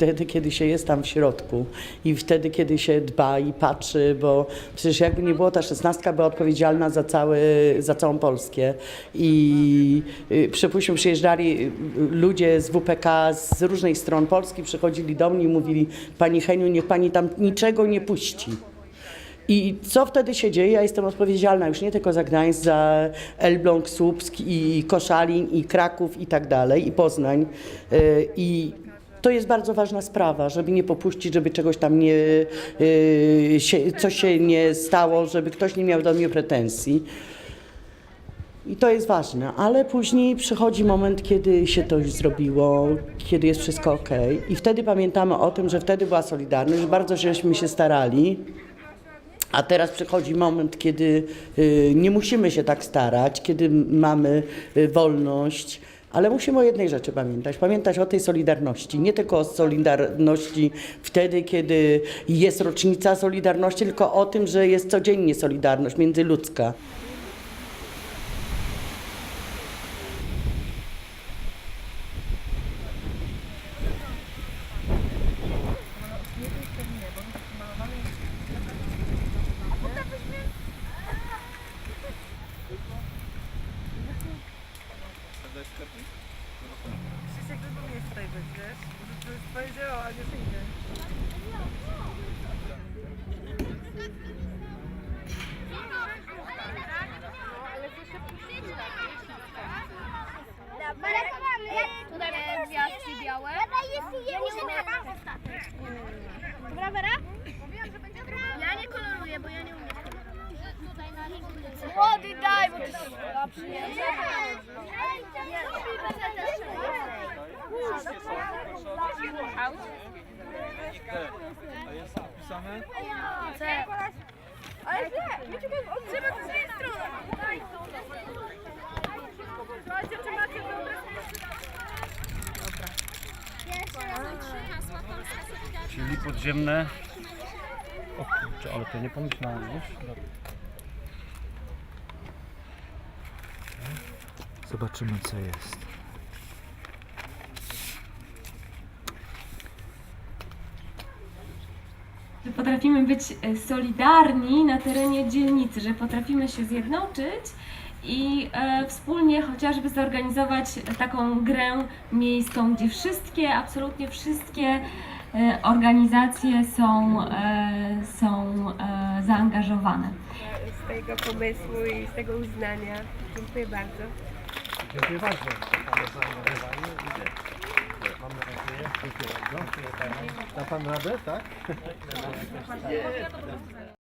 wtedy, kiedy się jest tam w środku i wtedy, kiedy się dba i patrzy, bo przecież jakby nie było, ta szesnastka była odpowiedzialna za, cały, za całą Polskę i y, przypuśćmy, przyjeżdżali y, ludzie z WPK z różnych stron Polski, przychodzili do mnie i mówili, pani Heniu, niech pani tam niczego nie puści. I co wtedy się dzieje? Ja jestem odpowiedzialna już nie tylko za Gdańsk, za Elbląg, Słupsk i Koszalin i Kraków i tak dalej, i Poznań. Y, I to jest bardzo ważna sprawa, żeby nie popuścić, żeby czegoś tam nie, y, się, coś się nie stało, żeby ktoś nie miał do mnie pretensji. I to jest ważne, ale później przychodzi moment, kiedy się to już zrobiło, kiedy jest wszystko ok. I wtedy pamiętamy o tym, że wtedy była Solidarność, że bardzo żeśmy się starali. A teraz przychodzi moment, kiedy y, nie musimy się tak starać, kiedy mamy y, wolność, ale musimy o jednej rzeczy pamiętać. Pamiętać o tej solidarności. Nie tylko o solidarności wtedy, kiedy jest rocznica solidarności, tylko o tym, że jest codziennie solidarność międzyludzka. Krzysiek, tylko mnie tutaj być, wiesz? Że to jest twoje dzieło, a nie inne. Tutaj mamy gwiazdki białe. Nie. Dobra, Wera? Ja nie koloruję, bo ja nie umiem. Wody daj, bo to jest Ale nie, my cię trzeba to z tej strony. Słuchajcie, czy macie wyobraźnię? Czyli podziemne. O kurczę, ale to nie pomyślałem, wiesz? Zobaczymy co jest. że potrafimy być e, solidarni na terenie dzielnicy, że potrafimy się zjednoczyć i e, wspólnie chociażby zorganizować taką grę miejską, gdzie wszystkie, absolutnie wszystkie e, organizacje są, e, są e, zaangażowane. Z tego pomysłu i z tego uznania. Dziękuję bardzo. Dziękuję bardzo za zaangażowanie. Mam nadzieję. Dziękuję bardzo. Da Pan radę, tak?